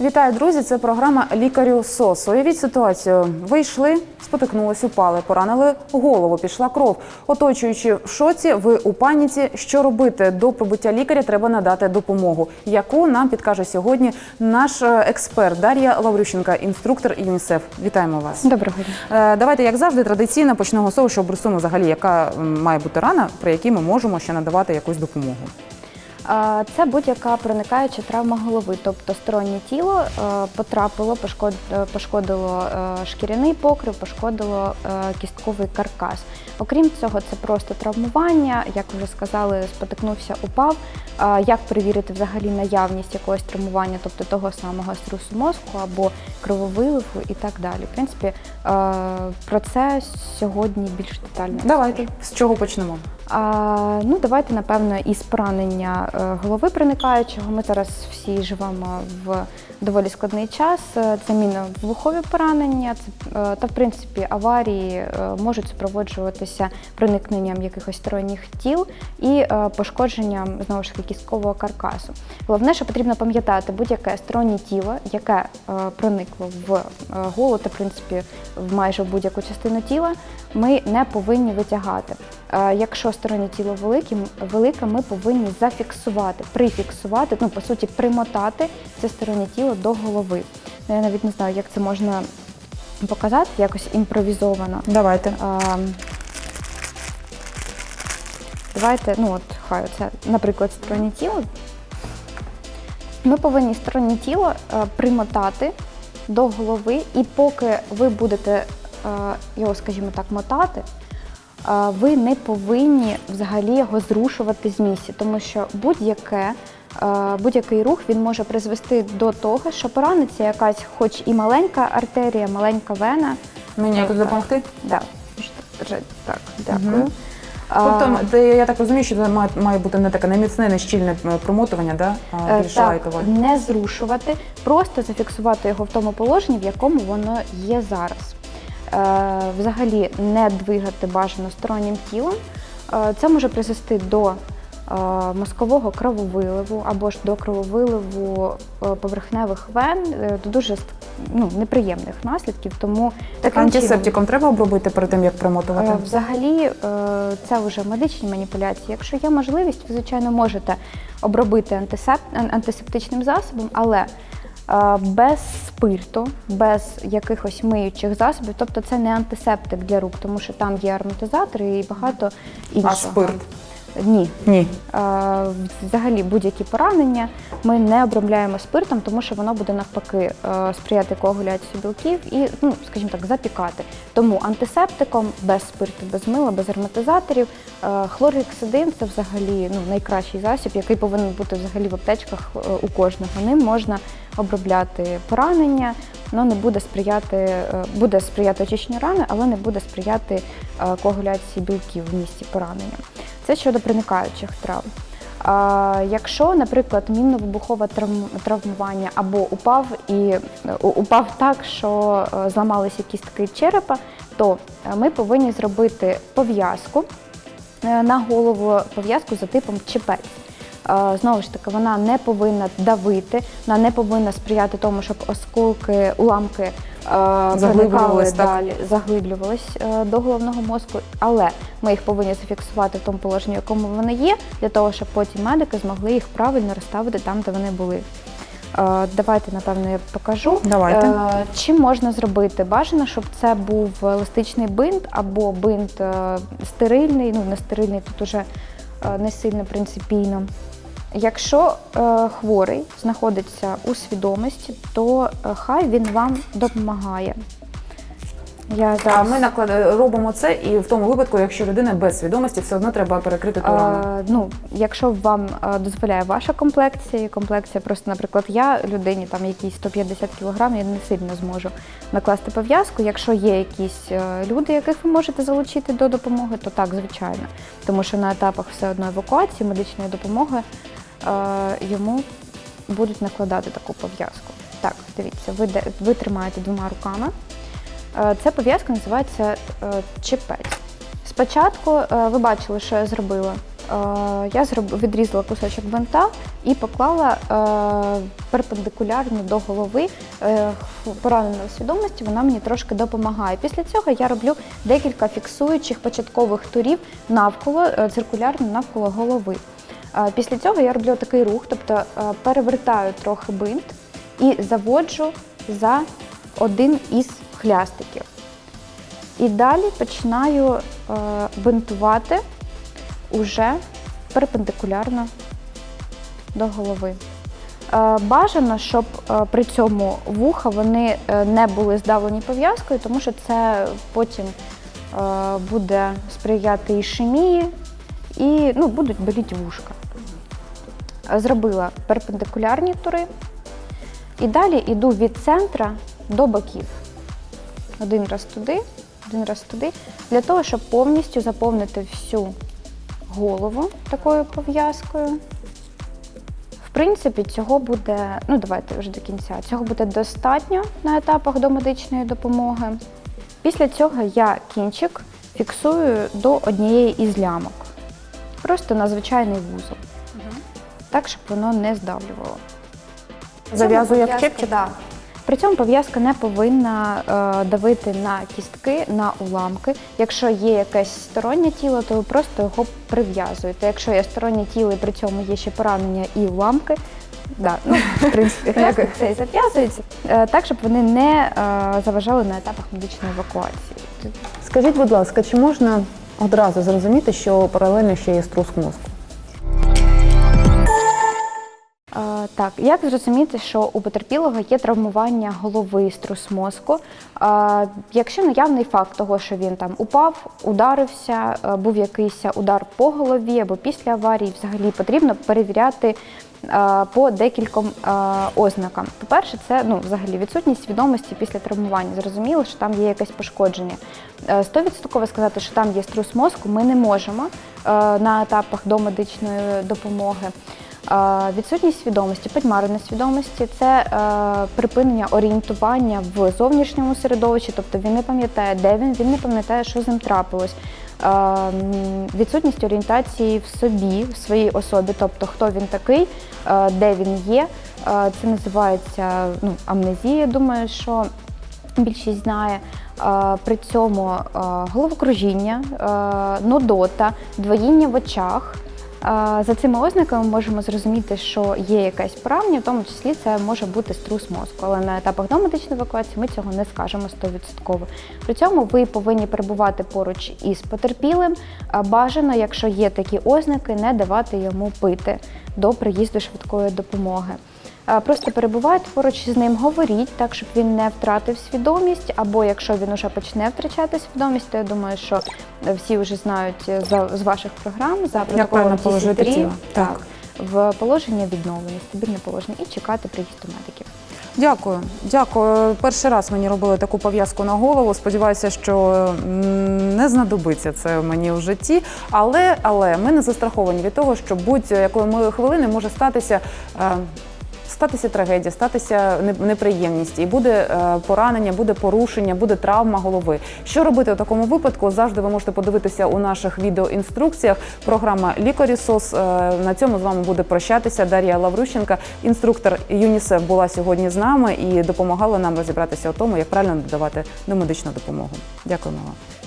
Вітаю, друзі! Це програма Лікарю СОС. Уявіть ситуацію. Ви йшли, спотикнулись, упали, поранили голову, пішла кров. Оточуючи в шоці, ви у паніці. Що робити? До прибуття лікаря треба надати допомогу, яку нам підкаже сьогодні наш е, експерт Дар'я Лаврющенка, інструктор ЮНІСЕФ. Вітаємо вас. Доброго дня. Е, Давайте, як завжди, традиційно почнемо з того, що обрисуємо взагалі, яка має бути рана, при якій ми можемо ще надавати якусь допомогу. Це будь-яка проникаюча травма голови, тобто стороннє тіло е, потрапило, е, пошкодило е, шкіряний покрив, пошкодило кістковий каркас. Окрім цього, це просто травмування, як вже сказали, спотикнувся, упав. Як перевірити взагалі наявність якогось травмування, тобто того самого струсу мозку або крововиливу і так далі. В принципі, про це сьогодні більш детально. Давайте з чого почнемо. Ну, давайте, напевно, із поранення е, голови проникаючого. Ми зараз всі живемо в доволі складний час. Е, Це мінно-вибухові поранення, е, та, в принципі, аварії можуть супроводжуватися проникненням якихось сторонніх тіл і пошкодженням знову ж таки кісткового каркасу. Головне, що потрібно пам'ятати, будь-яке стороннє тіло, яке проникло в голову та, в принципі, в майже будь-яку частину тіла, ми не повинні витягати. Е, Якщо стороннє тіло велике, велике, ми повинні зафіксувати, прифіксувати, ну по суті, примотати це стороннє тіло до голови. Ну, Я навіть не знаю, як це можна показати, якось імпровізовано. Давайте. А, Давайте, ну от хай це, наприклад, стороннє тіло. Ми повинні стороннє тіло е, примотати до голови, і поки ви будете е, його, скажімо так, мотати, е, ви не повинні взагалі його зрушувати з місця, тому що будь-яке. Будь-який рух він може призвести до того, що пораниться якась, хоч і маленька артерія, маленька вена. Мені якось допомогти? Да. Так, дякую. А, Тобто, де, я так розумію, що це має, має бути не таке не міцне, не щільне е, промотування, да? а Е, більш Так, не зрушувати, просто зафіксувати його в тому положенні, в якому воно є зараз. Е, взагалі не двигати бажано стороннім тілом. Е, це може призвести до е, мозкового крововиливу або ж до крововиливу поверхневих вен, до дуже ну, неприємних наслідків. Тому Так антисептиком треба обробити перед тим, як примотувати? Взагалі, це вже медичні маніпуляції. Якщо є можливість, ви звичайно можете обробити антисеп- антисептичним засобом, але без спирту, без якихось миючих засобів, тобто це не антисептик для рук, тому що там є ароматизатори і багато іншого. А спирт? Ні. Ні. Е, Взагалі будь-які поранення ми не обробляємо спиртом, тому що воно буде навпаки е, сприяти коагуляції білків і, ну скажімо так, запікати. Тому антисептиком без спирту, без мила, без ароматизаторів. е, Хлоргексидин це взагалі ну, найкращий засіб, який повинен бути взагалі в аптечках е, у кожного. Ним можна обробляти поранення, воно не буде сприяти, буде сприяти очищенню рани, але не буде сприяти коагуляції білків в місці поранення. Це щодо проникаючих травм. Якщо, наприклад, мінно-вибухове травм- травмування або упав і е, упав так, що е, зламалися кістки черепа, то е, ми повинні зробити пов'язку на голову, пов'язку за типом чепець. Знову ж таки, вона не повинна давити, вона не повинна сприяти тому, щоб осколки, уламки проникали так? далі, заглиблювались е, до головного мозку, але ми їх повинні зафіксувати в тому положенні, в якому вони є, для того, щоб потім медики змогли їх правильно розставити там, де вони були. Е, Давайте, напевно, я покажу. Давайте. Е, Чим можна зробити? Бажано, щоб це був еластичний бинт або бинт е, стерильний, ну не стерильний, тут уже е, не сильно принципійно. Якщо е, хворий знаходиться у свідомості, то е, хай він вам допомагає. Я А ми наклад... робимо це, і в тому випадку, якщо людина без свідомості, все одно треба перекрити ту рану. Е, ну, якщо вам е, дозволяє ваша комплекція, комплекція просто, наприклад, я людині там якісь 150 кг, я не сильно зможу накласти пов'язку. Якщо є якісь е, люди, яких ви можете залучити до допомоги, то так, звичайно. Тому що на етапах все одно евакуації, медичної допомоги йому будуть накладати таку пов'язку. Так, дивіться, ви, ви тримаєте двома руками. Е, Ця пов'язка називається е, чепець. Спочатку е, ви бачили, що я зробила. я відрізала кусочок бинта і поклала е, перпендикулярно до голови е, пораненої свідомості. Вона мені трошки допомагає. Після цього я роблю декілька фіксуючих початкових турів навколо е, циркулярно навколо голови. Після цього я роблю такий рух, тобто перевертаю трохи бинт і заводжу за один із хлястиків. І далі починаю бинтувати уже перпендикулярно до голови. Бажано, щоб при цьому вуха вони е, не були здавлені пов'язкою, тому що це потім буде сприяти ішемії і ну, будуть боліти вушка. Зробила перпендикулярні тури. І далі йду від центра до боків. Один раз туди, один раз туди, для того, щоб повністю заповнити всю голову такою пов'язкою. В принципі, цього буде, ну давайте вже до кінця, цього буде достатньо на етапах до медичної допомоги. Після цього я кінчик фіксую до однієї із лямок. Просто на звичайний вузол. Так, щоб воно не здавлювало. Зав'язує Пов'язка, чепчик? да. При цьому пов'язка не повинна е, давити на кістки, на уламки. Якщо є якесь стороннє тіло, то ви просто його прив'язуєте. Якщо є стороннє тіло і при цьому є ще поранення і уламки, да, ну, в принципі, хрестик цей зав'язується, е, так, щоб вони не е, заважали на етапах медичної евакуації. Скажіть, будь ласка, чи можна одразу зрозуміти, що паралельно ще є струс мозку? Так, як зрозуміти, що у потерпілого є травмування голови, струс мозку? Якщо наявний факт того, що він там упав, ударився, був якийсь удар по голові або після аварії, взагалі потрібно перевіряти по декільком е, ознакам. По-перше, це ну, взагалі відсутність свідомості після травмування. Зрозуміло, що там є якесь пошкодження. Е, Стовідсотково сказати, що там є струс мозку, ми не можемо е, на етапах до медичної допомоги. Е, Відсутність свідомості, підмареної свідомості це е, припинення орієнтування в зовнішньому середовищі, тобто він не пам'ятає, де він, він не пам'ятає, що з ним трапилось. Відсутність орієнтації в собі, в своїй особі, тобто хто він такий, де він є. Це називається ну, амнезія, думаю, що більшість знає. При цьому головокружіння, нудота, двоїння в очах. За цими ознаками ми можемо зрозуміти, що є якась поранення, в тому числі це може бути струс мозку. Але на етапах домедичної евакуації ми цього не скажемо 100%. При цьому ви повинні перебувати поруч із потерпілим. Бажано, якщо є такі ознаки, не давати йому пити до приїзду швидкої допомоги. Е, Просто перебувайте поруч з ним, говоріть так, щоб він не втратив свідомість. Або якщо він уже почне втрачати свідомість, то я думаю, що е, всі вже знають е, за з ваших програм за протоколом положити TC3. Так. В положення відновлення, стабільне положення і чекати приїзду медиків. Дякую, дякую. Перший раз мені робили таку пов'язку на голову. Сподіваюся, що не знадобиться це мені в житті. Але, але ми не застраховані від того, що будь-якої хвилини може статися. Статися трагедія, статися неприємність, і буде е, поранення, буде порушення, буде травма голови. Що робити у такому випадку? Завжди ви можете подивитися у наших відеоінструкціях. Програма Лікарі СОС. Е, На цьому з вами буде прощатися Дар'я Лаврущенка, інструктор ЮНІСЕФ була сьогодні з нами і допомагала нам розібратися у тому, як правильно надавати домедичну допомогу. Дякуємо вам.